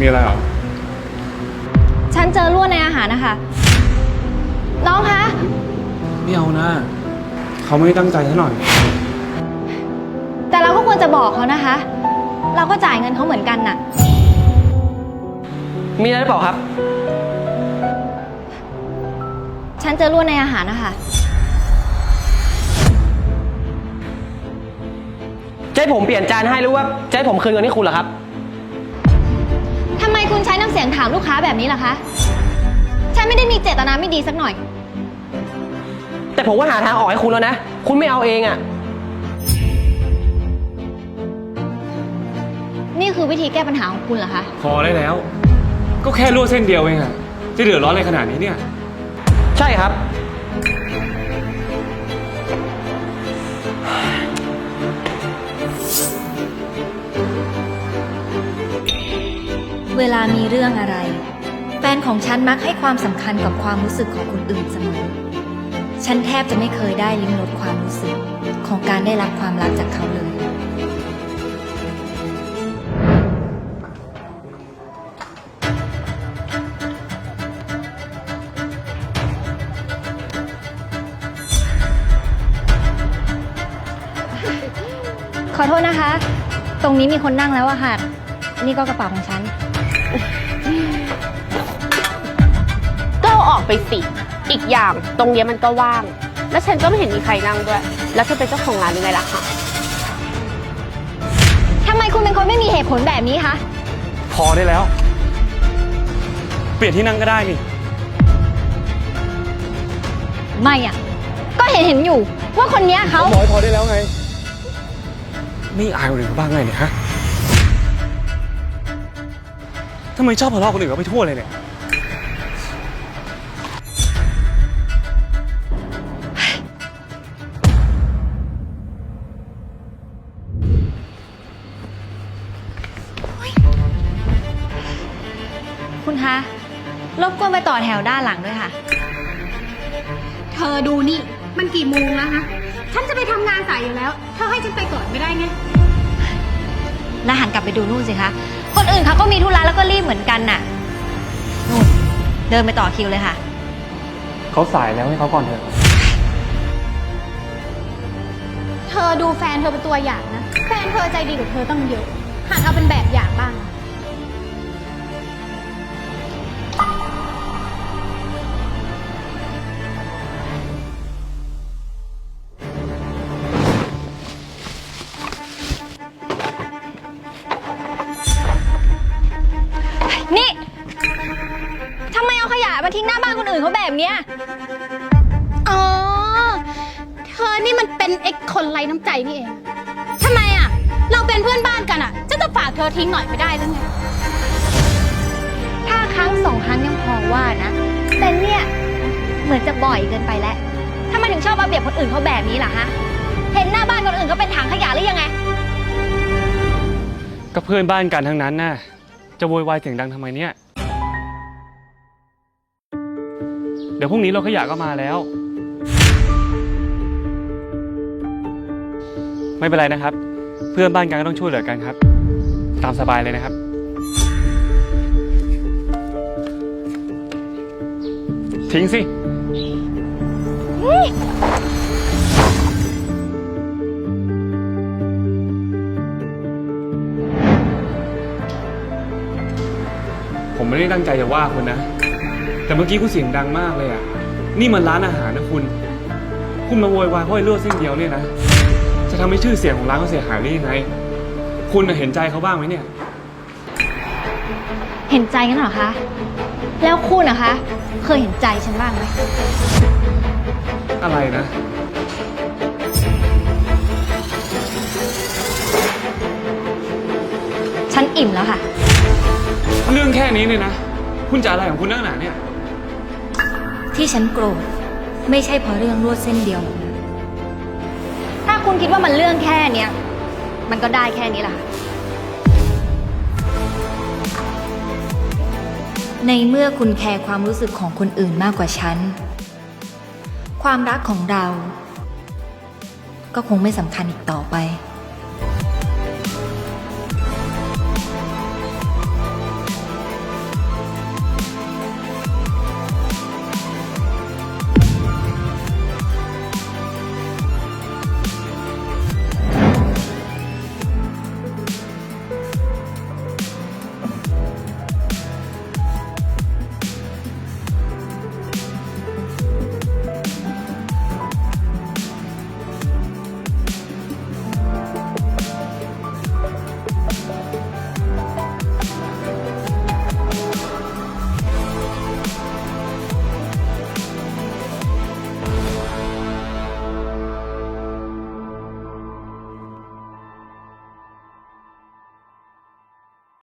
มีอะไรเหรอ ฉันเจอรั่วในอาหารนะคะ น้องคะ ไม่เอานะ เขาไม่ได้ตั้งใจซะหน่อย แต่เราก็ควรจะบอกเขานะคะ เราก็จ่ายเงินเขาเหมือนกันน่ะ มีอะไรหรือเปล่าครับ ฉันเจอรั่วในอาหารนะคะ จะให้ผมเปลี่ยนจานให้หรือว่าจะให้ผมคืนเงินให้คุณเหรอครับทำไมคุณใช้น้ำเสียงถามลูกค้าแบบนี้ล่ะคะ ฉันไม่ได้มีเจตนาไม่ดีสักหน่อย แต่ผมก็หาทางออกให้คุณแล้วนะ คุณไม่เอาเองอะ่ะ นี่คือวิธีแก้ปัญหาของคุณเหรอคะ พอได้แล้ว ก็แค่ลวดเส้นเดียวเองอะจะเดือดร้อนอะไรขนาดนี้เนี่ย ใช่ครับ เวลามีเรื่องอะไร แฟนของฉันมักให้ความสำคัญกับความรู้สึกของคนอื่นเสมอ ฉันแทบจะไม่เคยได้ลิ้มรสความรู้สึกของการได้รับความรักจากเขาเลย ขอโทษนะคะ ตรงนี้มีคนนั่งแล้วอะค่ะ นี่ก็กระเป๋าของฉัน ก็เอาออกไปสิ อีกอย่างตรงเนี้ยมันก็ว่าง แล้วฉันก็ไม่เห็นมีใครนั่งด้วย แล้วเธอเป็นเจ้าของร้านยังไงล่ะคะ ทำไมคุณเป็นคนไม่มีเหตุผลแบบนี้คะ พอได้แล้ว เปลี่ยนที่นั่งก็ได้นี่ ไม่อะก็เห็นเห็นอยู่ว่าคนเนี้ยเขาบอกให้พอได้แล้วไง ไม่อายคนอื่นเขาบ้างไงเนี่ยฮะ ทำไมชอบทะเลาะคนอื่นเขาไปทั่วเลยเนี่ย คุณคะรบกวนไปต่อแถวด้านหลังด้วยค่ะ เธอดูนี่ มันกี่โมงแล้วฮะ ฉันจะไปทำงานสายอยู่แล้ว เธอให้ฉันไปก่อนไม่ได้ไง แล้วหันกลับไปดูนู่นสิคะ คนอื่นเขาก็มีธุระแล้วก็รีบเหมือนกันน่ะ นู่น เดินไปต่อคิวเลยค่ะ เขาสายแล้วให้เขาก่อนเถอะ เธอดูแฟนเธอเป็นตัวอย่างนะ แฟนเธอใจดีกว่าเธอตั้งเยอะหัดเอาเป็นแบบอย่าง เป็นไอ้คนไร้น้ำใจนี่เองทำไมอะ เราเป็นเพื่อนบ้านกันอะฉันจะฝากเธอทิ้งหน่อยไม่ได้หรือไงถ้าครั้งสองครั้งยังพอว่านะแต่เนี่ยเหมือนจะบ่อยเกินไปแล้วทำไมถึงชอบเอาเปรียบคนอื่นเขาแบบนี้ล่ะฮะ เห็นหน้าบ้านคนอื่นก็เป็นถังขยะหรือยังไง ก็เพื่อนบ้านกันทั้งนั้นน่ะ จะโวยวายเสียงดังทำไมเนี่ย เดี๋ยวพรุ่งนี้เรถขยะก็มาแล้ว ไม่เป็นไรนะครับ เพื่อนบ้านกันก็ต้องช่วยเหลือกันครับ ตามสบายเลยนะครับ ทิ้งสิ ผมไม่ได้ตั้งใจจะว่าคุณนะ แต่เมื่อกี้คุณเสียงดังมากเลยอะนี่มันร้านอาหารนะคุณ คุณมาโวยวายเพราะไอ้ลวดเส้นเดียวเนี่ยนะ ทำให้ชื่อเสียงของร้านเขาเสียหายได้ยังไง คุณน่ะเห็นใจเขาบ้างไหมเนี่ย เห็นใจกันเหรอคะ แล้วคุณนะคะ เคยเห็นใจฉันบ้างไหม อะไรนะ ฉันอิ่มแล้วค่ะ เรื่องแค่นี้เนี่ยนะ คุณจะอะไรของคุณนักหนาเนี่ย ที่ฉันโกรธไม่ใช่เพราะเรื่องลวดเส้นเดียวหรอกนะถ้า คุณคิดว่ามันเรื่องแค่เนี้ย มันก็ได้แค่นี้แหละค่ะ ในเมื่อคุณแคร์ความรู้สึกของคนอื่นมากกว่าฉัน ความรักของเรา ก็คงไม่สำคัญอีกต่อไป